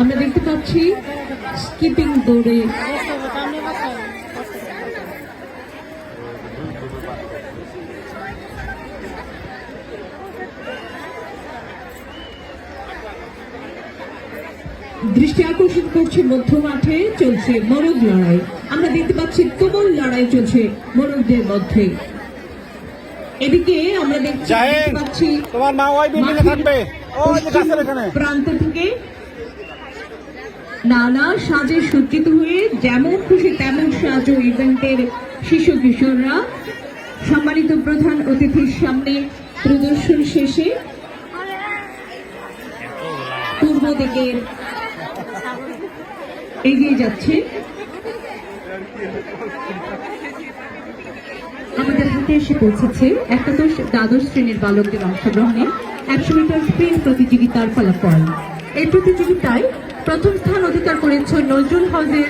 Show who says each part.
Speaker 1: আমরা দেখতে পাচ্ছি স্কিপিং দৌড়ে দৃষ্টি আকর্ষণ করছে মধ্য মাঠে চলছে মরদ লড়াই। আমরা দেখতে পাচ্ছি তুমুল লড়াই চলছে মরদদের মধ্যে। এদিকে আমরা দেখতে পাচ্ছি
Speaker 2: তোমার মা ওই বিল্ডিং এ থাকবে। ওই যে গাছের এখানে।
Speaker 1: প্রান্ত থেকে নানা সাজে সজ্জিত হয়ে যেমন খুশি তেমন সাজো ইভেন্টের শিশু কিশোররা। সম্মানিত প্রধান অতিথির সামনে প্রদর্শন শেষে পূর্ব দিকের এগিয়ে যাচ্ছে। আমাদের এসে পৌঁছেছে একাদশ দ্বাদশ শ্রেণির বালকদের অংশগ্রহণে একশো মিটার স্প্রিন্ট প্রতিযোগিতার ফলাফল। এই প্রতিযোগিতায় প্রথম স্থান অধিকার করেছে নজরুল হাউসের